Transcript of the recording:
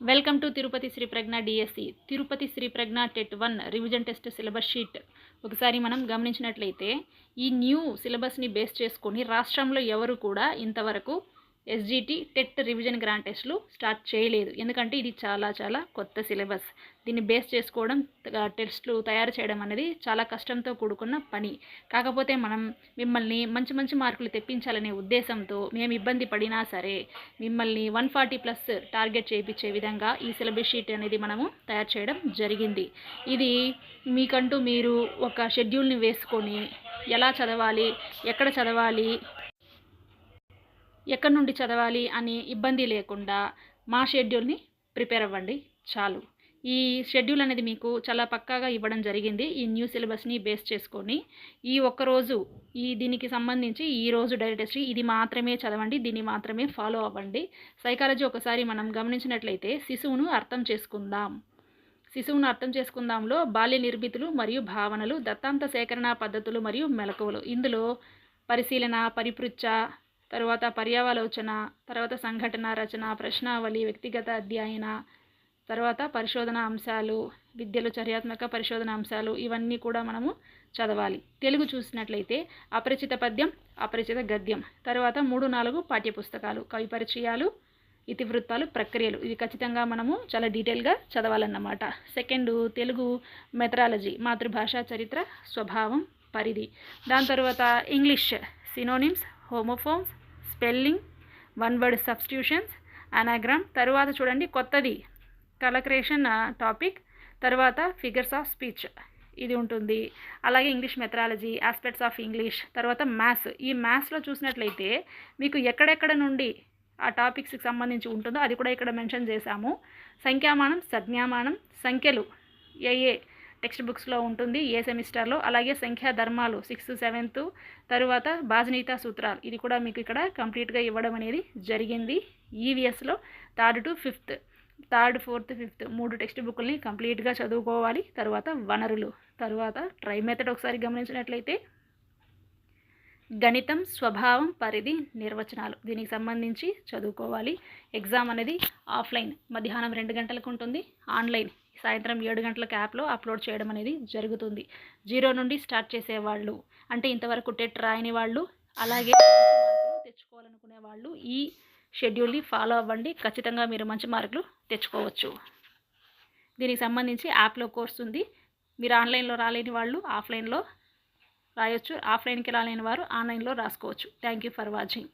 Welcome to Tirupati Shri Pragna DSC Tirupati Shri Pragna TET one revision test syllabus sheet ఒకసారి మనం గమనించినట్లయితే ఈ new సిలబస్ని base చేసుకొని రాష్ట్రంలో ఎవరు కూడా ఇంతవరకు ఎస్జిటి టెట్ రివిజన్ గ్రాండ్ టెస్ట్లు స్టార్ట్ చేయలేదు. ఎందుకంటే ఇది చాలా చాలా కొత్త సిలబస్ దీన్ని బేస్ చేసుకోవడం టెస్ట్లు తయారు చేయడం అనేది చాలా కష్టంతో కూడుకున్న పని. కాకపోతే మనం మిమ్మల్ని మంచి మంచి మార్కులు తెప్పించాలనే ఉద్దేశంతో మేము ఇబ్బంది పడినా సరే మిమ్మల్ని వన్ ఫార్టీ ప్లస్ టార్గెట్ చేయించే విధంగా ఈ సిలబస్ షీట్ అనేది మనము తయారు చేయడం జరిగింది. ఇది మీకంటూ మీరు ఒక షెడ్యూల్ని వేసుకొని ఎలా చదవాలి ఎక్కడ చదవాలి ఎక్కడి నుండి చదవాలి అని ఇబ్బంది లేకుండా మా షెడ్యూల్ని ప్రిపేర్ అవ్వండి చాలు. ఈ షెడ్యూల్ అనేది మీకు చాలా పక్కాగా ఇవ్వడం జరిగింది. ఈ న్యూ సిలబస్ని బేస్ చేసుకొని ఈ ఒక్కరోజు ఈ దీనికి సంబంధించి ఈ రోజు డైరెక్ట్ హిస్టరీ ఇది మాత్రమే చదవండి దీన్ని మాత్రమే ఫాలో అవ్వండి. సైకాలజీ ఒకసారి మనం గమనించినట్లయితే శిశువును అర్థం చేసుకుందాం. శిశువును అర్థం చేసుకుందాంలో బాల్య నిర్మితులు మరియు భావనలు దత్తాంత సేకరణ పద్ధతులు మరియు మెలకువలు ఇందులో పరిశీలన పరిపృచ్ఛ తర్వాత పర్యావలోచన తర్వాత సంఘటన రచన ప్రశ్నావళి వ్యక్తిగత అధ్యయన తర్వాత పరిశోధన అంశాలు విద్యలు చర్యాత్మక పరిశోధన అంశాలు ఇవన్నీ కూడా మనము చదవాలి. తెలుగు చూసినట్లయితే అపరిచిత పద్యం అపరిచిత గద్యం తర్వాత మూడు నాలుగు పాఠ్యపుస్తకాలు కవి పరిచయాలు ఇతివృత్తాలు ప్రక్రియలు. ఇవి ఖచ్చితంగా మనము చాలా డీటెయిల్గా చదవాలన్నమాట. సెకండ్ తెలుగు మెథరాలజీ మాతృభాష చరిత్ర స్వభావం పరిధి. దాని తర్వాత English synonyms homophones spelling one word substitutions anagram తర్వాత చూడండి కొత్తది కలక్రేషన్ టాపిక్ తర్వాత ఫిగర్స్ ఆఫ్ స్పీచ్ ఇది ఉంటుంది. అలాగే English methodology aspects of English తర్వాత మ్యాథ్స్. ఈ మ్యాథ్స్లో చూసినట్లయితే మీకు ఎక్కడెక్కడ నుండి ఆ టాపిక్స్కి సంబంధించి ఉంటుందో అది కూడా ఇక్కడ మెన్షన్ చేశాము. సంఖ్యామానం సంజ్ఞామానం సంఖ్యలు ఏ ఏ టెక్స్ట్ బుక్స్లో ఉంటుంది ఏ సెమిస్టర్లో అలాగే సంఖ్యా ధర్మాలు సిక్స్త్ సెవెంత్ తరువాత బాజనీత సూత్రాలు. ఇది కూడా మీకు ఇక్కడ కంప్లీట్గా ఇవ్వడం అనేది జరిగింది. ఈవీఎస్లో third to fifth third fourth fifth మూడు టెక్స్ట్ బుక్ని కంప్లీట్గా చదువుకోవాలి. తర్వాత వనరులు తర్వాత ట్రై మెథడ్ ఒకసారి గమనించినట్లయితే గణితం స్వభావం పరిధి నిర్వచనాలు దీనికి సంబంధించి చదువుకోవాలి. ఎగ్జామ్ అనేది ఆఫ్లైన్ మధ్యాహ్నం రెండు గంటలకు ఉంటుంది. ఆన్లైన్ సాయంత్రం ఏడు గంటలకు యాప్లో అప్లోడ్ చేయడం అనేది జరుగుతుంది. జీరో నుండి స్టార్ట్ చేసేవాళ్ళు అంటే ఇంతవరకు టెట్ రాయని వాళ్ళు అలాగే తెచ్చుకోవాలనుకునే వాళ్ళు ఈ షెడ్యూల్ని ఫాలో అవ్వండి. ఖచ్చితంగా మీరు మంచి మార్కులు తెచ్చుకోవచ్చు. దీనికి సంబంధించి యాప్లో కోర్స్ ఉంది. మీరు ఆన్లైన్లో రాలేని వాళ్ళు ఆఫ్లైన్లో రాయొచ్చు. ఆఫ్లైన్కి రాలేని వారు ఆన్లైన్లో రాసుకోవచ్చు. Thank you for watching.